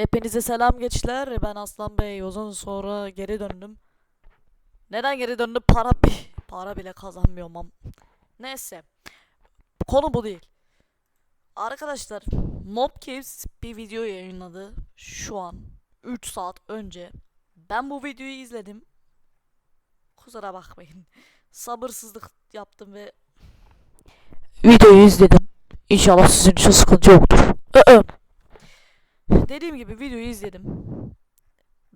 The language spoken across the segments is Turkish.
Hepinize selam gençler. Ben Aslan Bey. Uzun sonra geri döndüm. Neden geri döndüm? Para bi para bile kazanmıyorum. am- Neyse. Konu bu değil. Arkadaşlar, Mob Caves bir video yayınladı. Şu an 3 saat önce. Ben bu videoyu izledim. Kusura bakmayın. Sabırsızlık yaptım ve videoyu izledim. İnşallah sizin için sıkıntı yoktur. Ö-ö. Dediğim gibi videoyu izledim.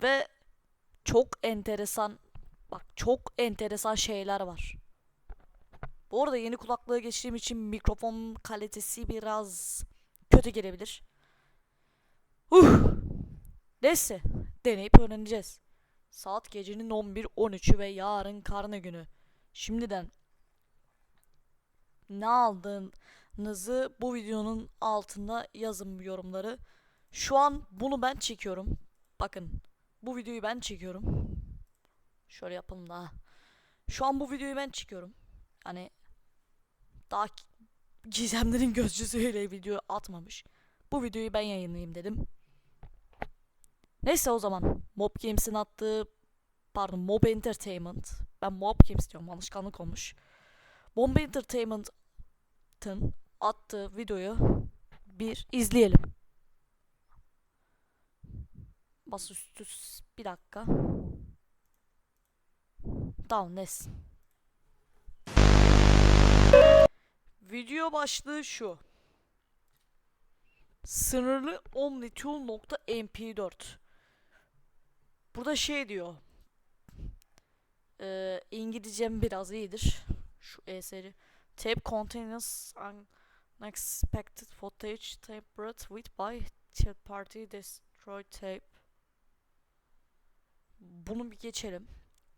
Ve çok enteresan bak çok enteresan şeyler var. Bu arada yeni kulaklığa geçtiğim için mikrofon kalitesi biraz kötü gelebilir. Uh. Neyse deneyip öğreneceğiz. Saat gecenin 11.13'ü ve yarın karne günü. Şimdiden ne aldığınızı bu videonun altında yazın yorumları. Şu an bunu ben çekiyorum. Bakın bu videoyu ben çekiyorum. Şöyle yapalım daha. Şu an bu videoyu ben çekiyorum. Hani daha gizemlerin gözcüsüyle video atmamış. Bu videoyu ben yayınlayayım dedim. Neyse o zaman Mob Games'in attığı pardon Mob Entertainment ben Mob Games diyorum alışkanlık olmuş. Mob Entertainment'ın attığı videoyu bir izleyelim. Bas üstü s- bir dakika. Tamam nes. Video başlığı şu. Sınırlı omnitool.mp4 Burada şey diyor. Ee, İngilizcem biraz iyidir. Şu eseri. Tape contains unexpected footage tampered with by third party destroyed tape. Bunu bir geçelim.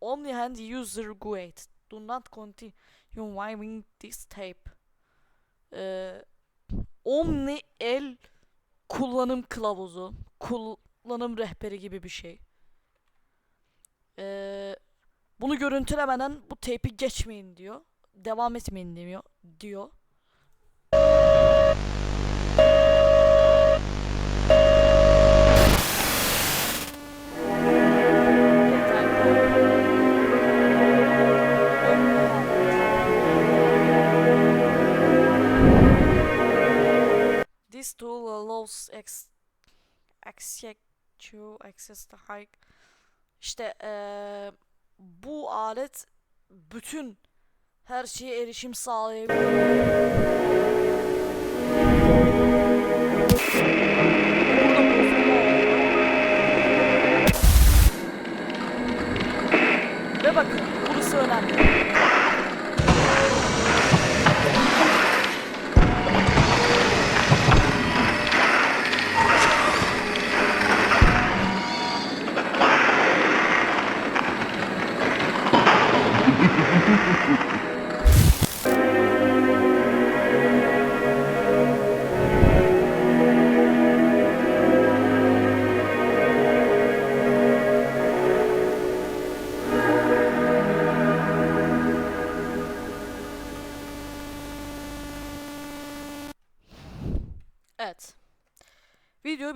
Only hand user guide. Do not continue viewing this tape. Ee, Omni el kullanım kılavuzu, kullanım rehberi gibi bir şey. Ee, bunu görüntülemeden bu teypi geçmeyin diyor. Devam etmeyin diyor. diyor. Access the high işte eee, bu alet bütün her şeye erişim sağlayabiliyor.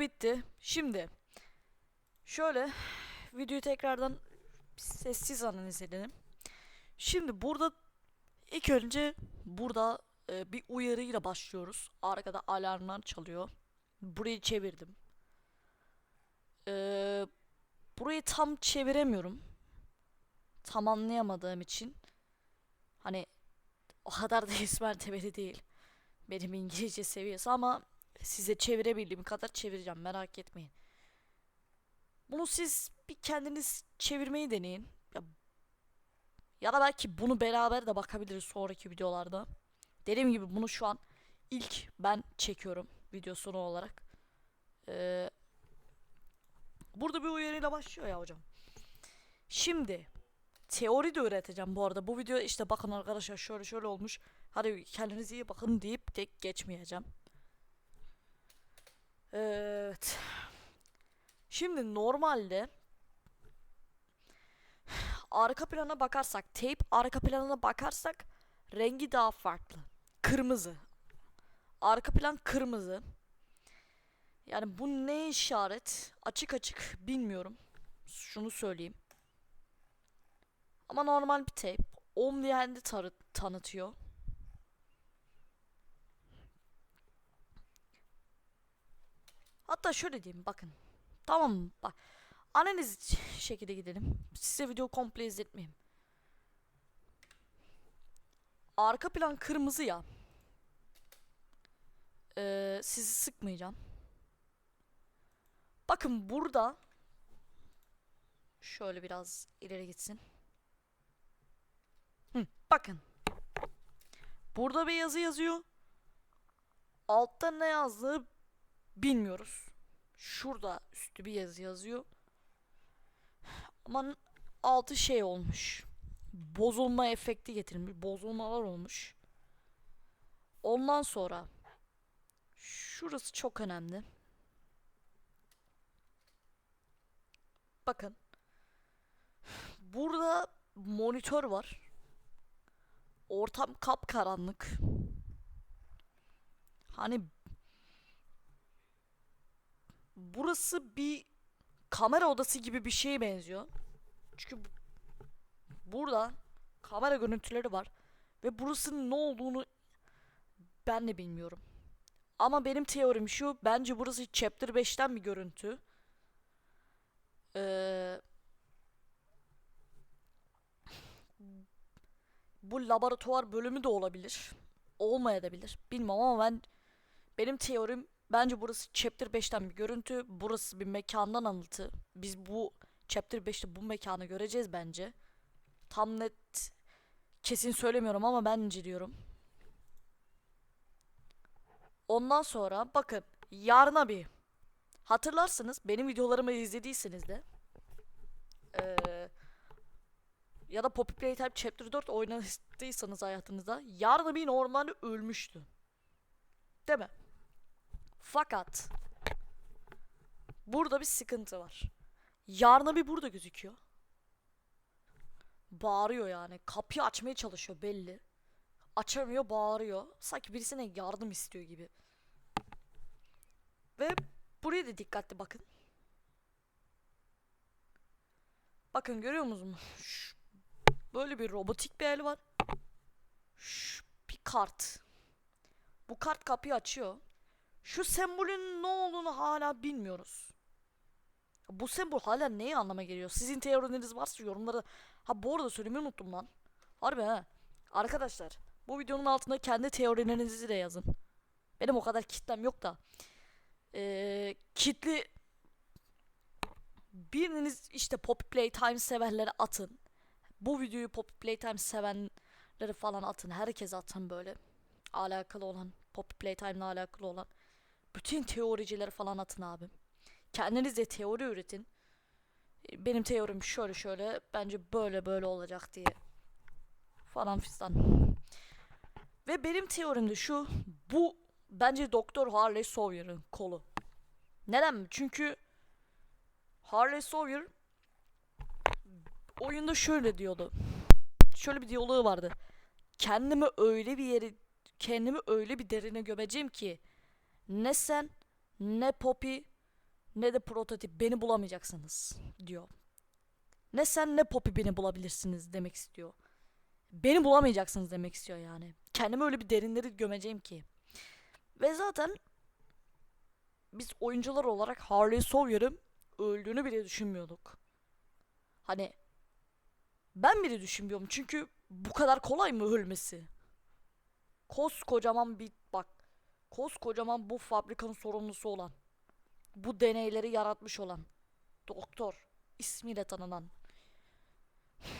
Bitti. Şimdi şöyle videoyu tekrardan sessiz analiz edelim. Şimdi burada ilk önce burada e, bir uyarıyla başlıyoruz. Arkada alarmlar çalıyor. Burayı çevirdim. E, burayı tam çeviremiyorum. Tam anlayamadığım için. Hani o kadar da esmer tebeli değil. Benim İngilizce seviyesi ama size çevirebildiğim kadar çevireceğim merak etmeyin. Bunu siz bir kendiniz çevirmeyi deneyin. Ya, ya da belki bunu beraber de bakabiliriz sonraki videolarda. Dediğim gibi bunu şu an ilk ben çekiyorum video sonu olarak. Ee, burada bir uyarıyla başlıyor ya hocam. Şimdi teori de öğreteceğim bu arada. Bu video işte bakın arkadaşlar şöyle şöyle olmuş. Hadi kendinize iyi bakın deyip tek geçmeyeceğim. Evet. Şimdi normalde arka plana bakarsak, tape arka planına bakarsak rengi daha farklı. Kırmızı. Arka plan kırmızı. Yani bu ne işaret? Açık açık bilmiyorum. Şunu söyleyeyim. Ama normal bir tape. Omnihand'i tanıtıyor. Hatta şöyle diyeyim bakın. Tamam? Bak. Analiz şekilde gidelim. Size video komple izletmeyeyim. Arka plan kırmızı ya. Ee, sizi sıkmayacağım. Bakın burada şöyle biraz ileri gitsin. Hı, bakın. Burada bir yazı yazıyor. Altta ne yazdığı bilmiyoruz. Şurada üstü bir yazı yazıyor. Ama altı şey olmuş. Bozulma efekti getirmiş. Bozulmalar olmuş. Ondan sonra şurası çok önemli. Bakın. Burada monitör var. Ortam kapkaranlık. Hani burası bir kamera odası gibi bir şeye benziyor. Çünkü bu- burada kamera görüntüleri var ve burasının ne olduğunu ben de bilmiyorum. Ama benim teorim şu, bence burası Chapter 5'ten bir görüntü. Ee, bu laboratuvar bölümü de olabilir. Olmayabilir. Bilmem ama ben benim teorim bence burası Chapter 5'ten bir görüntü. Burası bir mekandan alıntı. Biz bu Chapter 5'te bu mekanı göreceğiz bence. Tam net kesin söylemiyorum ama bence diyorum. Ondan sonra bakın yarına bir hatırlarsınız benim videolarımı izlediyseniz de eee, ya da Poppy Playtime Chapter 4 oynadıysanız hayatınızda yarın bir normalde ölmüştü. Değil mi? Fakat burada bir sıkıntı var. Yarın bir burada gözüküyor. Bağırıyor yani. Kapıyı açmaya çalışıyor belli. Açamıyor bağırıyor. Sanki birisine yardım istiyor gibi. Ve buraya da dikkatli bakın. Bakın görüyor musunuz? Böyle bir robotik bir el var. Şu bir kart. Bu kart kapıyı açıyor. Şu sembolün ne olduğunu hala bilmiyoruz. Bu sembol hala neye anlama geliyor? Sizin teorileriniz varsa yorumlara... Ha bu arada söylemeyi unuttum lan. Harbi ha. Arkadaşlar bu videonun altına kendi teorilerinizi de yazın. Benim o kadar kitlem yok da. Ee, kitli biriniz işte Poppy Playtime severlere atın. Bu videoyu Poppy Playtime sevenleri falan atın. Herkes atın böyle. Alakalı olan Poppy Playtime'la alakalı olan. Bütün teoricileri falan atın abi. Kendiniz de teori üretin. Benim teorim şöyle şöyle. Bence böyle böyle olacak diye. Falan fistan. Ve benim teorim de şu. Bu bence Doktor Harley Sawyer'ın kolu. Neden mi? Çünkü Harley Sawyer oyunda şöyle diyordu. Şöyle bir diyaloğu vardı. Kendimi öyle bir yere kendimi öyle bir derine gömeceğim ki ne sen ne Poppy ne de prototip beni bulamayacaksınız diyor. Ne sen ne Poppy beni bulabilirsiniz demek istiyor. Beni bulamayacaksınız demek istiyor yani. Kendimi öyle bir derinleri gömeceğim ki. Ve zaten biz oyuncular olarak Harley Sawyer'ın öldüğünü bile düşünmüyorduk. Hani ben bile düşünmüyorum çünkü bu kadar kolay mı ölmesi? Koskocaman bir koskocaman bu fabrikanın sorumlusu olan bu deneyleri yaratmış olan doktor ismiyle tanınan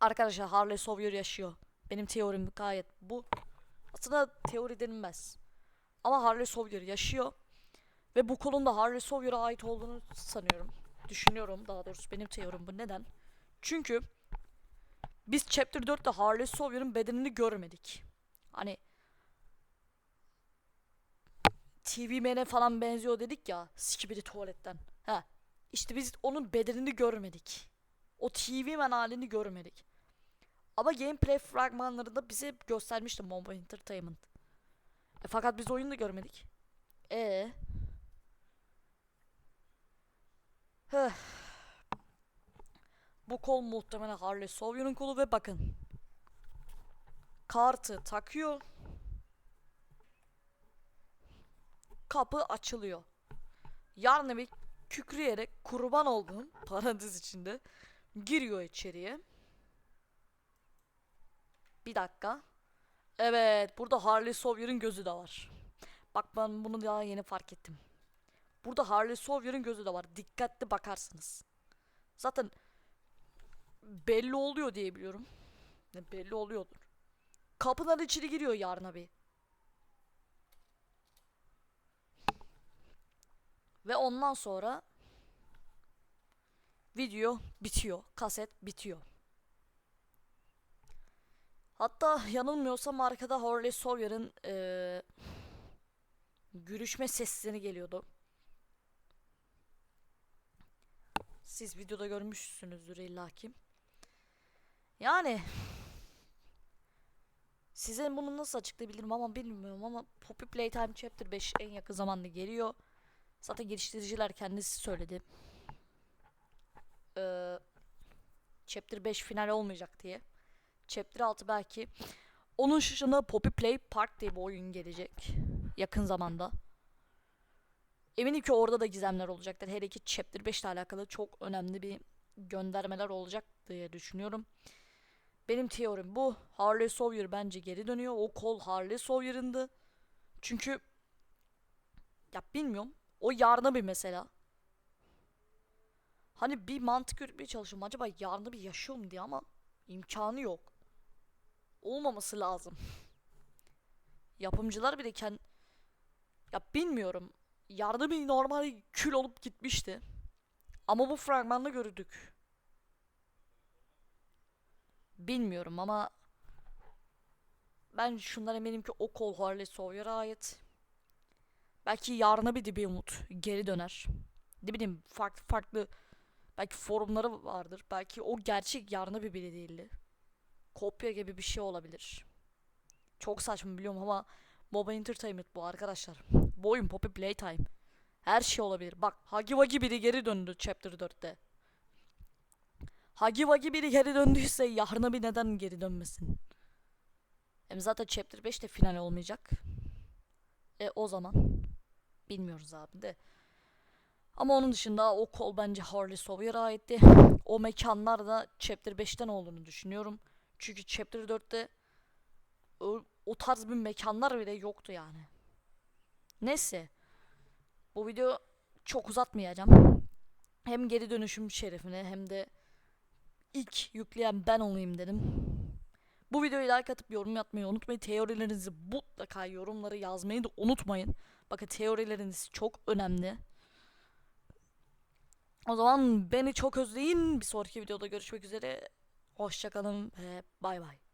Arkadaşlar Harley Sawyer yaşıyor. Benim teorim gayet bu. Aslında teori denilmez. Ama Harley Sawyer yaşıyor. Ve bu kolun da Harley Sawyer'a ait olduğunu sanıyorum. Düşünüyorum daha doğrusu benim teorim bu. Neden? Çünkü biz Chapter 4'te Harley Sawyer'ın bedenini görmedik. Hani TV Man'e falan benziyor dedik ya. Skibidi tuvaletten. Ha. İşte biz onun bedenini görmedik. O TV Man halini görmedik. Ama gameplay fragmanlarında bize göstermişti Mombo Entertainment. E, fakat biz oyunu da görmedik. E Heh. Bu kol muhtemelen Harley Sawyer'ın kolu ve bakın. Kartı takıyor. Kapı açılıyor. Yarın bir kükreyerek kurban olduğum parantez içinde giriyor içeriye. Bir dakika. Evet, burada Harley Sawyer'ın gözü de var. Bak ben bunu daha yeni fark ettim. Burada Harley Sawyer'ın gözü de var. Dikkatli bakarsınız. Zaten belli oluyor diye biliyorum. Belli oluyordur. Kapıdan içeri giriyor yarın Ve ondan sonra video bitiyor. Kaset bitiyor. Hatta yanılmıyorsam arkada Harley Sawyer'ın eee görüşme sesleri geliyordu. Siz videoda görmüşsünüzdür illaki. Yani size bunu nasıl açıklayabilirim ama bilmiyorum ama Poppy Playtime Chapter 5 en yakın zamanda geliyor. Zaten geliştiriciler kendisi söyledi. Ee, Chapter 5 final olmayacak diye. Chapter 6 belki. Onun dışında Poppy Play Park diye bir oyun gelecek. Yakın zamanda. Eminim ki orada da gizemler olacaktır. Hele ki Chapter 5 ile alakalı çok önemli bir göndermeler olacak diye düşünüyorum. Benim teorim bu. Harley Sawyer bence geri dönüyor. O kol Harley Sawyer'ındı. Çünkü ya bilmiyorum. O yarına bir mesela. Hani bir mantık yürütmeye çalışıyorum. Acaba yarını bir yaşıyor diye ama imkanı yok. Olmaması lazım. Yapımcılar bile kend... Ya bilmiyorum. Yarını bir normal kül olup gitmişti. Ama bu fragmanda gördük. Bilmiyorum ama ben şundan eminim ki o kol Harley Sawyer'a ait. Belki yarına bir de bir umut geri döner. Ne bileyim farklı farklı belki forumları vardır. Belki o gerçek yarına bir biri değildi. Kopya gibi bir şey olabilir. Çok saçma biliyorum ama MOBA Entertainment bu arkadaşlar. Bu oyun Poppy Playtime. Her şey olabilir. Bak Hagi Wagi biri geri döndü Chapter 4'te. Hagi Wagi biri geri döndüyse yarına bir neden geri dönmesin? Hem zaten Chapter 5 de final olmayacak. E o zaman bilmiyoruz abi de. Ama onun dışında o kol bence Harley Sawyer'a aitti. O mekanlar da Chapter 5'ten olduğunu düşünüyorum. Çünkü Chapter 4'te o, o tarz bir mekanlar bile yoktu yani. Neyse. Bu video çok uzatmayacağım. Hem geri dönüşüm şerefine hem de ilk yükleyen ben olayım dedim. Bu videoyu like atıp yorum yapmayı unutmayın. Teorilerinizi mutlaka yorumlara yazmayı da unutmayın. Bakın teorileriniz çok önemli. O zaman beni çok özleyin. Bir sonraki videoda görüşmek üzere. Hoşçakalın ve bay bay.